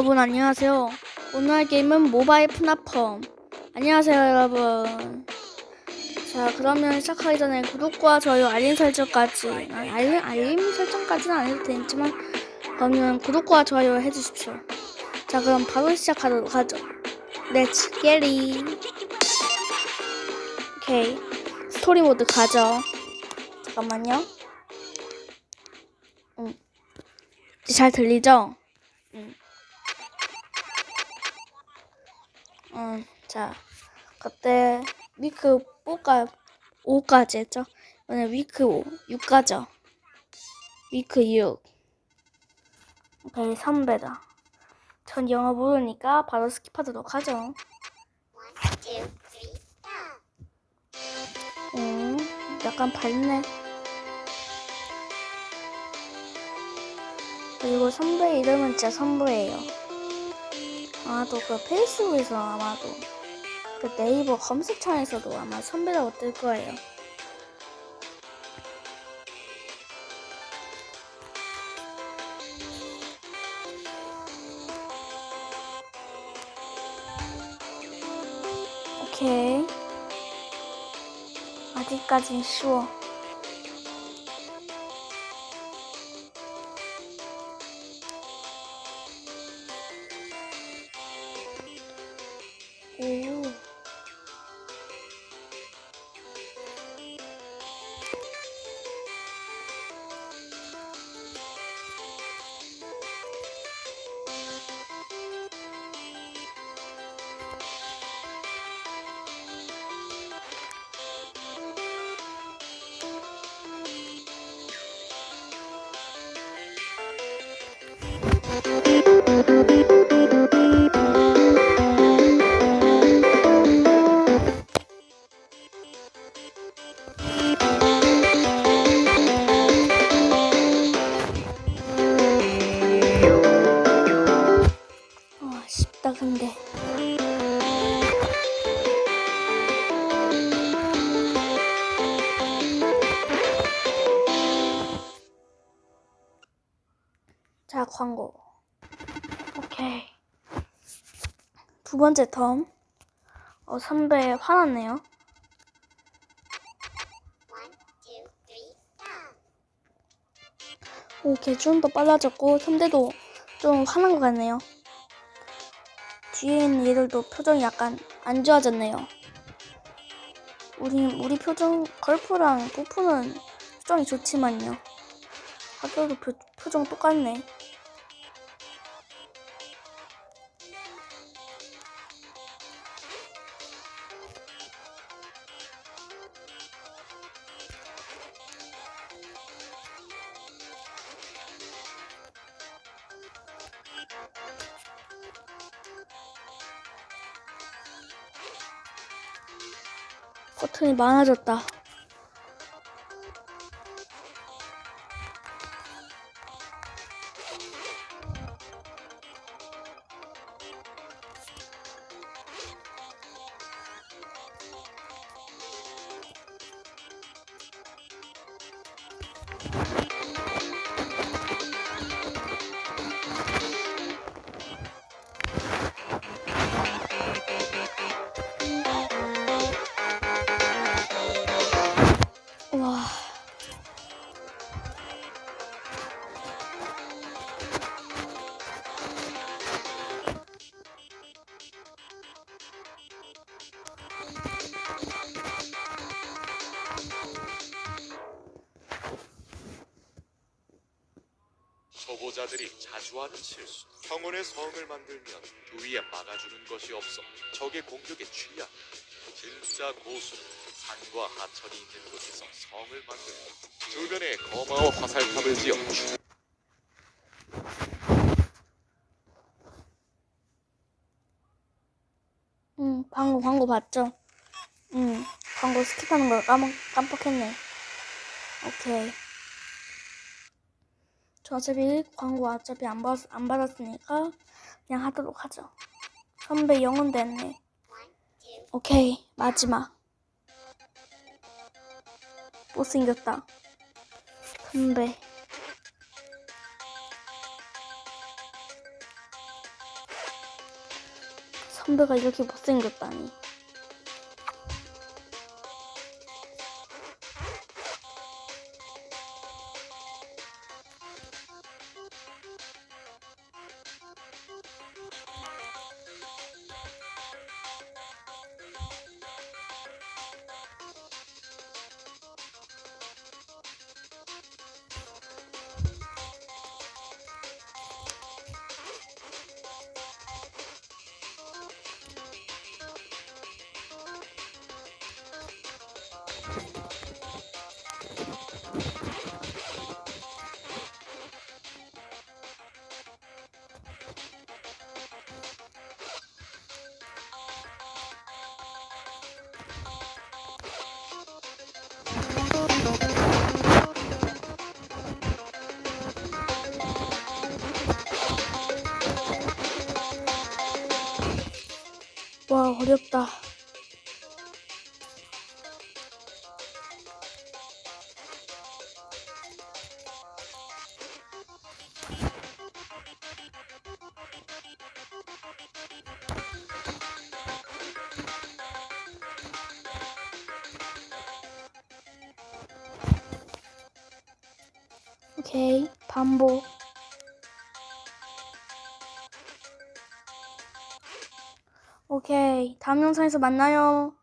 여러분 안녕하세요. 오늘 할 게임은 모바일 푸나펌. 안녕하세요 여러분. 자 그러면 시작하기 전에 구독과 좋아요 알림 설정까지 아니, 알림, 알림 설정까지는 안 해도 되지만 그러면 구독과 좋아요 해주십시오. 자 그럼 바로 시작하도록 하죠. Get it. 오케이 스토리 모드 가죠. 잠깐만요. 음. 이제 잘 들리죠? 음. 음, 자, 그때 위크 4가 5까지 했죠? 이번에 위크 5, 6가죠? 위크 6. 오케이, 3배다. 전 영어 모르니까 바로 스킵하도록 하죠. 음, 약간 밝네. 그리고 선배 이름은 진짜 선배예요. 아마도 그 페이스북에서 아마도 그 네이버 검색창에서도 아마 선배라고 뜰 거예요. 오케이. 아직까진 쉬워. 오. 자, 광고. 오케이. 두 번째 텀. 어, 선배 화났네요. 오케이, 좀더 빨라졌고, 선배도 좀 화난 것 같네요. 뒤에 있는 얘들도 표정이 약간 안 좋아졌네요. 우리 우리 표정 걸프랑 부프는 표정이 좋지만요. 학교도 표, 표정 똑같네. 버튼이 많아졌다. 초보자들이 자주 하는 실수. 평온의 성을 만들면 주위에 막아주는 것이 없어 적의 공격에 취약. 진짜 고수는 산과 하천이 있는 곳에서 성을 만들고 주변에 거마와 화살탑을 지어 주- 응, 방금 광고 봤죠? 응, 광고 스킵하는 걸 까먹, 깜빡했네. 오케이. 저 어차피 광고 어차피 안, 받, 안 받았으니까 그냥 하도록 하죠. 선배 영혼 됐네. 오케이, 마지막. 못생겼다. 선배. 선배가 이렇게 못생겼다니. 와, 어렵다. 오케이, 반복. 오케이, 다음 영상에서 만나요.